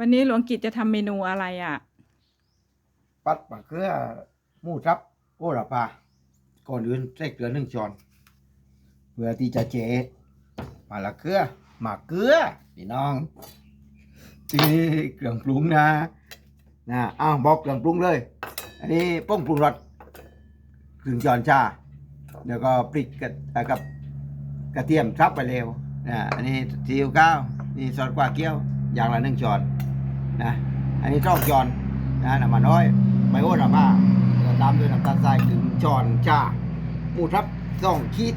วันนี้หลวงกิจจะทำเมนูอะไรอะ ปัดปะเกลือหมูทับโอระพาก่อนอื่นใส่เกลือหนึ่งช้อนเพื่อที่จะเจมาละเกลือหมากเกลือพี่น้องทีเครื่องปรุงนะนะอ้าวบอกเครื่องปรุงเลย อันนี้ป้องปรุงรสครึ่งช้อนชาเดี๋ยวก็พริกกับกับกระเทียมทับไปเร็วนะอันนี้ซีอิ๊วข้าวนี่ซอสกว่าเกี๊ยวอย่างละหนึ่งช้อน นะอันนี้สองช้อนนะน้ำมันน้อยใบโหระพาแล้วตามด้วยน้ำตาลทรายถึงช้อนชาหมูทับสองขีด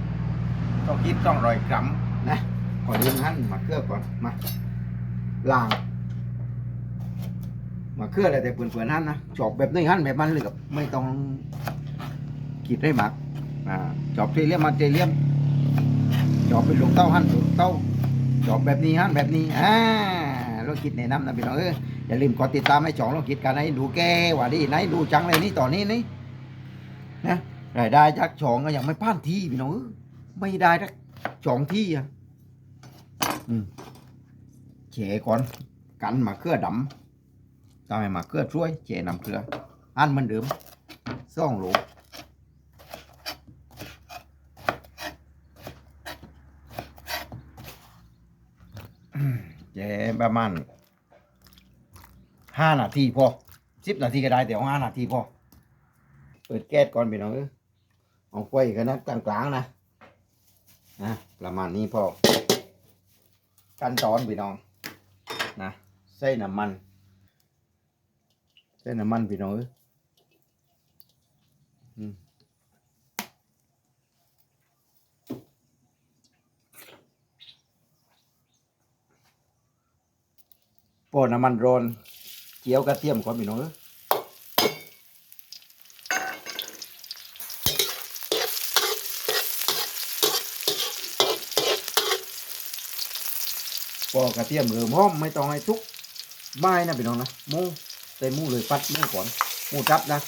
สองขีดสองร้อยกรัมนะก่อนอื่นหั่นมาเกลือก่อนมาล้างมาเครื่ออะไรแต่เปื่อนๆหั่นนะจอบแบบนี้หั่นแบบมันเลยกับไม่ต้องขีดให้หมักอ่าจอบเทเลียมมาเทเลียมจอบเป็นลูกเต้าหั่นลูกเต้าจอบแบบนี้หั่นแบบนี้อ่า เราคิดแนะนำนะพี่น้องเอออย่าลืมกดติดตามให้จ่องเราคิดกันให้ดูแกว่าดีไหนดูจังเลยนี่ต่อนนี้นี่นะรายได้จากจ่องก็ยังไม่พลาดที่พี่น้องเออไม่ได้ทักจ่องที่อะอืมเฉก่อนกันมาเครื่อดำทำให้มาเกลือช่วยเจน้ำเกลืออันเหมือนเดิมซ่องหลอืม เจประมาณห้านาทีพอสิบนาทีก็ได้แต่ว่าห้านาทีพอเปิดแก๊สก่อนพี่น้องเอ้ยเอาไฟกันนะกลางๆนะนะประมาณนี้พอขั้นตอนพี่น้องนะใส่น้ำมันใส่น้ำมันพี่น้องเออืม พอนน้ำมันร้อนเจียวกระเทียมก่อนพี่น้องเอ้ยพอกระเทียมเริ่มหอมไม่ต้องให้ทุกไม้นะพี่น้องนะมูใส่มูเลยปัดมูก่อนมูจับนะ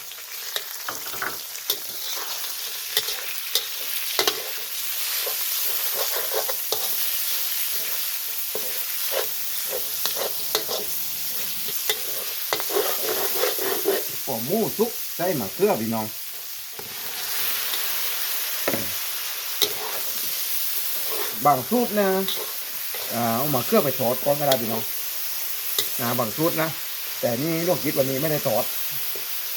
พอหมูสุกใส่มะเขือพี่น้องบางสูตรนะเอามะเขือไปทอดก่อนก็ได้พี่น้องนะบางสูตรนะ แต่นี่ลูกคิดวันนี้ไม่ได้ทอด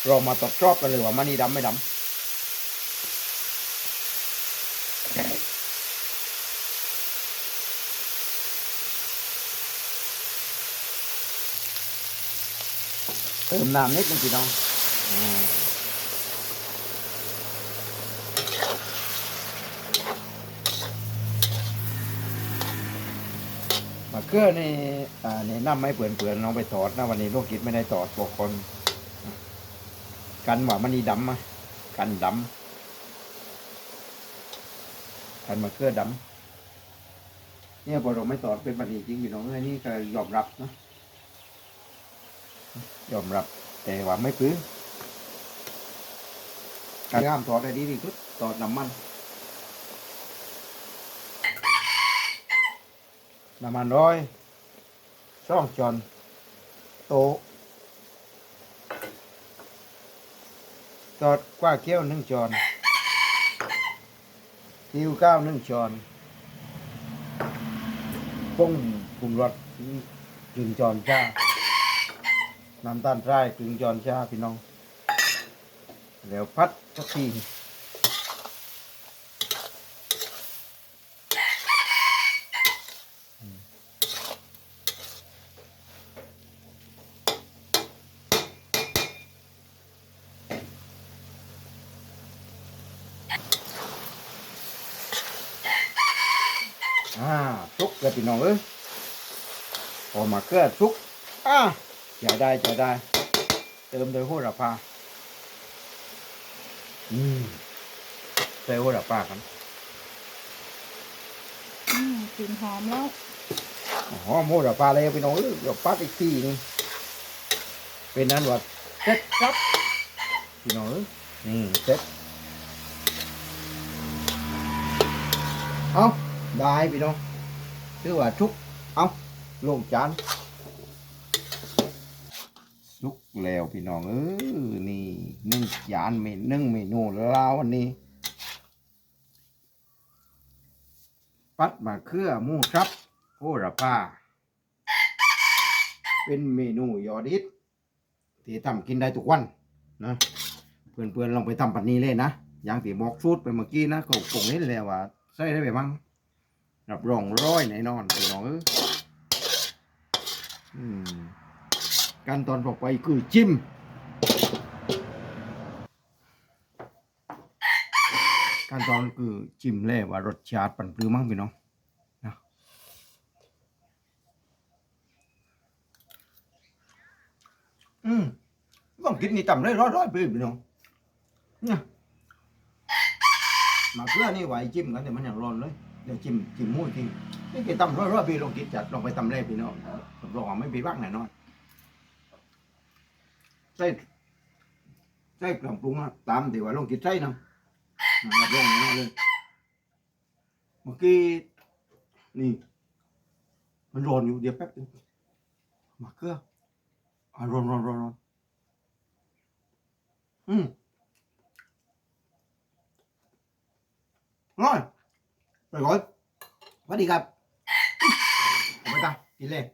เรามาตรวจสอบกันเลยว่ามันนี่ดำไม่ดำเติมน้ำนิดนึงพี่น้อง มะเขือนี่อ่าแนะนำไม่เปื่อนๆน้องไปทอดนะวันนี้ลูกคิดไม่ได้ทอดบอกคน กันว่ามันนี่ดำมะกันดำกันมะเขือดำเนี่ยพอเราไม่ตอดเป็นปัญหาจริงพี่น้องเอ้ยนี่ก็ยอมรับนะยอมรับ แต่ว่าไม่ปื้อ การงามถอดได้ดีที่สุดถอดน้ำมันน้ำมันร้อยช่องจอนโตจอดกว่าเกี้ยวหนึ่งจอนคิวก้าวหนึ่งจอนปุ้งปรุงรสกึ่งจอนชาน้ำตาลทรายกึ่งจอนชาพี่น้อง แล้วพัดสักทีอ่าชุกเลยพี่น้องเอ้ยพอมาเกลือชุกอ่าใช้ได้ใช้ได้ เติมโดยโหระพา อืมใส่โหระพากันอืมกลิ่นหอมแล้ว หอมโหระพาเลยพี่น้องเอ้ยเดี๋ยวปัดอีกทีนึงเป็นนั้นว่าเสร็จครับพี่น้องเอ้ยนี่เสร็จเอาได้พี่น้องถือว่าชุกเอาลงจาน สุกแล้วพี่น้องเออนี่นึ่งจานเมนนึ่งเมนูล้ววันนี้ ปัดมะเขือหมูครับโหระพาเป็นเมนูยอดฮิตที่ทำกินได้ทุกวันนะเพื่อนๆลองไปทำปันนี้เลยนะอย่างที่บอกสูตรไปเมื่อกี้นะเขาคงเห็นแล้วว่าใส่ได้ไปมั้งรับรองร้อยแน่นอนพี่น้องเอออืม ขั้นตอนต่อไปคือจิ้มขั้นตอนคือจิ้มเลยว่ารสชาติปันปรือมั้งพี่น้องนะอืมต้องกินนี่ต่ำได้ร้อยร้อยๆปีพี่น้องเนี่ยมาเกลือนี่ไหวจิ้มกันแต่มันอย่างร้อนเลยเดี๋ยวจิ้มจิ้มหมูจริงนี่กินต่ำร้อยร้อยปีลองกินจัดลองไปตำเล่พี่น้องรับองไม่ผิดหวังแน่นอน ใส่ใส่เครื่องปรุงอะตามที่ว่าลองกินใส่นะรับรองน่เลยเมื่อกี้นี่ มันร้อนอยู่เดี๋ยวแป๊บนึงมาเกลืออะร้อนร้อนร้อนร้อนอืมร่อยไปก่อนสวัสดีครับไปตากินเลย